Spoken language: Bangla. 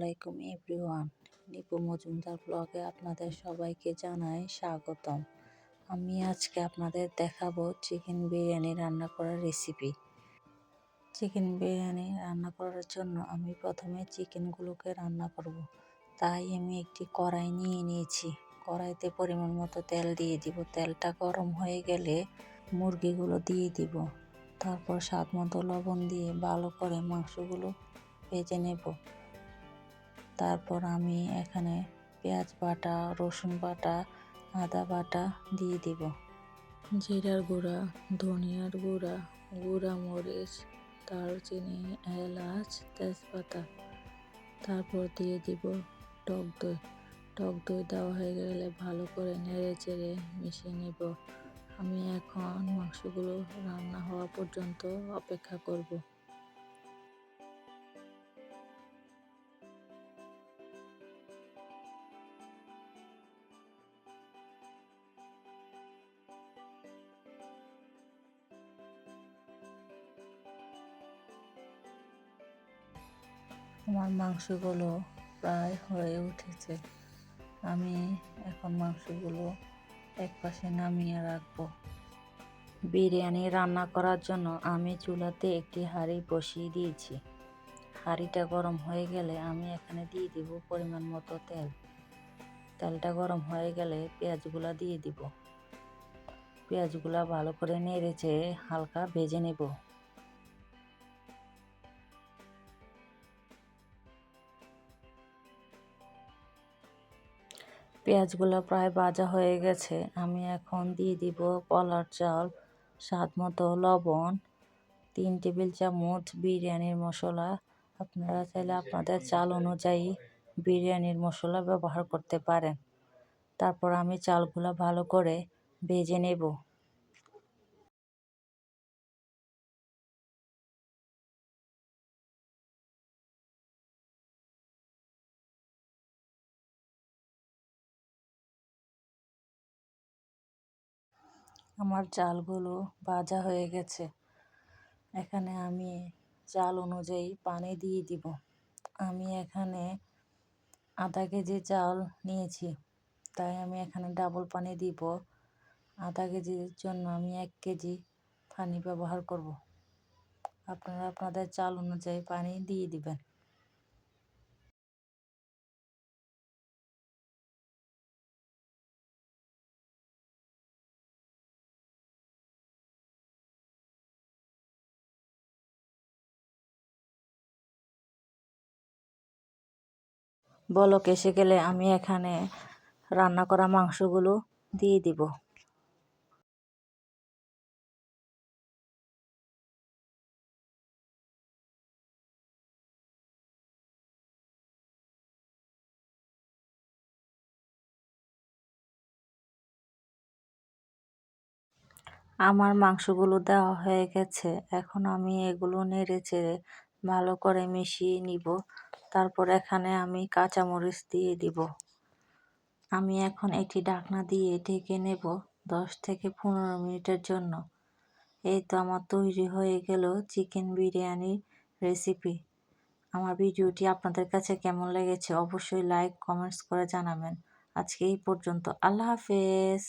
আলাইকুম এভরিওয়ান। নিপু মজুমদার ব্লগে আপনাদের সবাইকে জানাই স্বাগতম। আমি আজকে আপনাদের দেখাবো চিকেন বিরিয়ানি রান্না করার রেসিপি চিকেন বিরিয়ানি রান্না করার জন্য আমি প্রথমে চিকেনগুলোকে রান্না করব। তাই আমি একটি কড়াই নিয়ে নিয়েছি। কড়াইতে পরিমাণ মতো তেল দিয়ে দিব। তেলটা গরম হয়ে গেলে মুরগিগুলো দিয়ে দিব। তারপর স্বাদ মতো লবণ দিয়ে ভালো করে মাংসগুলো ভেজে নেব। তারপর আমি এখানে পেঁয়াজ বাটা, রসুন বাটা, আদা বাটা দিয়ে দিব। জিরার গুঁড়া, ধনিয়ার গুঁড়া গুঁড়া মরিচ, দারচিনি, এলাচ, তেজপাতা। তারপর দিয়ে দিব টক দই। টক দই দেওয়া হয়ে গেলে ভালো করে নেড়ে চেড়ে মিশিয়ে নেব। আমি এখন মাংসগুলো রান্না হওয়া পর্যন্ত অপেক্ষা করব। আমার মাংসগুলো প্রায় হয়ে উঠেছে। আমি এখন মাংসগুলো এক পাশে নামিয়ে রাখব। বিরিয়ানি রান্না করার জন্য আমি চুলাতে একটি হাঁড়ি বসিয়ে দিয়েছি। হাঁড়িটা গরম হয়ে গেলে আমি এখানে দিয়ে দিব পরিমাণ মতো তেল। তেলটা গরম হয়ে গেলে পেঁয়াজগুলা দিয়ে দিব। পেঁয়াজগুলা ভালো করে নেড়েছে হালকা ভেজে নেব। পেঁয়াজগুলো প্রায় ভাজা হয়ে গেছে। আমি এখন দিয়ে দিব পলার চাল, স্বাদ মতো লবণ, তিন টেবিল চামচ বিরিয়ানির মশলা। আপনারা চাইলে আপনাদের চাল অনুযায়ী বিরিয়ানির মশলা ব্যবহার করতে পারেন। তারপর আমি চালগুলো ভালো করে ভেজে নেব। আমার চালগুলো ভাজা হয়ে গেছে। এখানে আমি চাল অনুযায়ী পানি দিয়ে দিব। আমি এখানে আধা কেজি চাল নিয়েছি, তাই আমি এখানে ডাবল পানি দিব। আধা কেজির জন্য আমি এক কেজি পানি ব্যবহার করব। আপনারা আপনাদের চাল অনুযায়ী পানি দিয়ে দিবেন। বলক এসে গেলে আমি এখানে রান্না করা মাংসগুলো দিয়ে দিব। আমার মাংসগুলো দেওয়া হয়ে গেছে, এখন আমি এগুলো নেড়ে চেড়ে ভালো করে মিশিয়ে নিব। তারপর এখানে আমি কাঁচামরিচ দিয়ে দিব। আমি এখন এটি ঢাকনা দিয়ে ঢেকে নেব দশ থেকে পনেরো মিনিটের জন্য। এই তো আমার তৈরি হয়ে গেল চিকেন বিরিয়ানির রেসিপি। আমার ভিডিওটি আপনাদের কাছে কেমন লেগেছে অবশ্যই লাইক, কমেন্টস করে জানাবেন। আজকে এই পর্যন্ত। আল্লাহ হাফেজ।